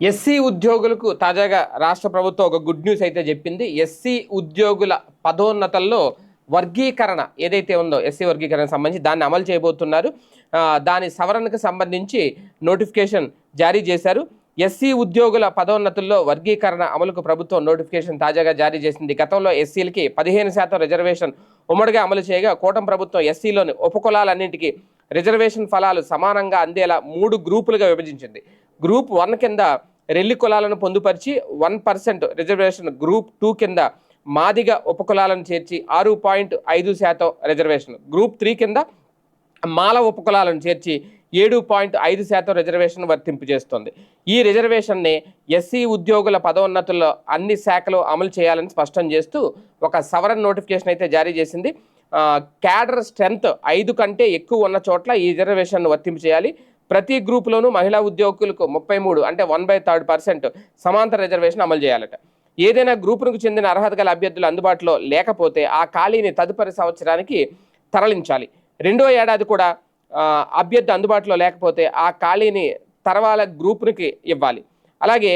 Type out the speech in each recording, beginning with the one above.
SC ఉద్యోగులకు తాజాగా రాష్ట్ర ప్రభుత్వం ఒక గుడ్ న్యూస్ అయితే చెప్పింది. ఎస్సీ ఉద్యోగుల పదోన్నతల్లో వర్గీకరణ ఏదైతే ఉందో ఎస్సీ వర్గీకరణకు సంబంధించి దాన్ని అమలు చేయబోతున్నారు. దాని సవరణకు సంబంధించి నోటిఫికేషన్ జారీ చేశారు. ఎస్సీ ఉద్యోగుల పదోన్నతుల్లో వర్గీకరణ అమలుకు ప్రభుత్వం నోటిఫికేషన్ తాజాగా జారీ చేసింది. గతంలో ఎస్సీలకి పదిహేను శాతం రిజర్వేషన్ ఉమ్మడిగా అమలు చేయగా కూటమి ప్రభుత్వం ఎస్సీలోని ఉపకులాలన్నింటికీ రిజర్వేషన్ ఫలాలు సమానంగా అందేలా మూడు గ్రూపులుగా విభజించింది. గ్రూప్ వన్ కింద రెల్లి కులాలను పొందుపరిచి one percent reservation group two కింద మాదిగ ఉపకులాలను చేర్చి ఆరు పాయింట్ ఐదు శాతం రిజర్వేషన్. గ్రూప్ త్రీ కింద మాల ఉపకులాలను చేర్చి ఏడు పాయింట్ ఐదు శాతం రిజర్వేషన్ వర్తింపు చేస్తుంది. ఈ రిజర్వేషన్ని ఎస్సీ ఉద్యోగుల పదోన్నతుల్లో అన్ని శాఖలు అమలు చేయాలని స్పష్టం చేస్తూ ఒక సవరణ నోటిఫికేషన్ అయితే జారీ చేసింది. క్యాడర్ స్ట్రెంత్ ఐదు కంటే ఎక్కువ ఉన్న చోట్ల ఈ రిజర్వేషన్ వర్తింపు చేయాలి ప్రతి గ్రూపులోనూ మహిళా ఉద్యోగులకు ముప్పై మూడు అంటే వన్ బై థర్డ్ పర్సెంట్ సమాంతర రిజర్వేషన్ అమలు చేయాలట. ఏదైనా గ్రూపులకు చెందిన అర్హత గల అభ్యర్థులు అందుబాటులో లేకపోతే ఆ ఖాళీని తదుపరి సంవత్సరానికి తరలించాలి. రెండో ఏడాది కూడా అభ్యర్థి అందుబాటులో లేకపోతే ఆ ఖాళీని తర్వాల గ్రూపునికి ఇవ్వాలి. అలాగే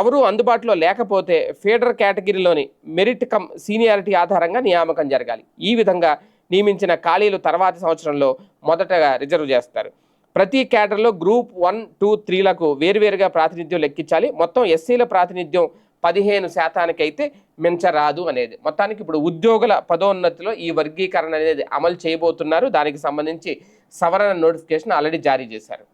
ఎవరూ అందుబాటులో లేకపోతే ఫీడర్ కేటగిరీలోని మెరిట్ కమ్ సీనియారిటీ ఆధారంగా నియామకం జరగాలి. ఈ విధంగా నియమించిన ఖాళీలు తర్వాతి సంవత్సరంలో మొదటగా రిజర్వ్ చేస్తారు. ప్రతి క్యాడర్లో గ్రూప్ వన్ టూ త్రీలకు వేరువేరుగా ప్రాతినిధ్యం లెక్కించాలి. మొత్తం ఎస్సీల ప్రాతినిధ్యం పదిహేను శాతానికైతే మించరాదు అనేది. మొత్తానికి ఇప్పుడు ఉద్యోగుల పదోన్నతిలో ఈ వర్గీకరణ అనేది అమలు చేయబోతున్నారు. దానికి సంబంధించి సవరణ నోటిఫికేషన్ ఆల్రెడీ జారీ చేశారు.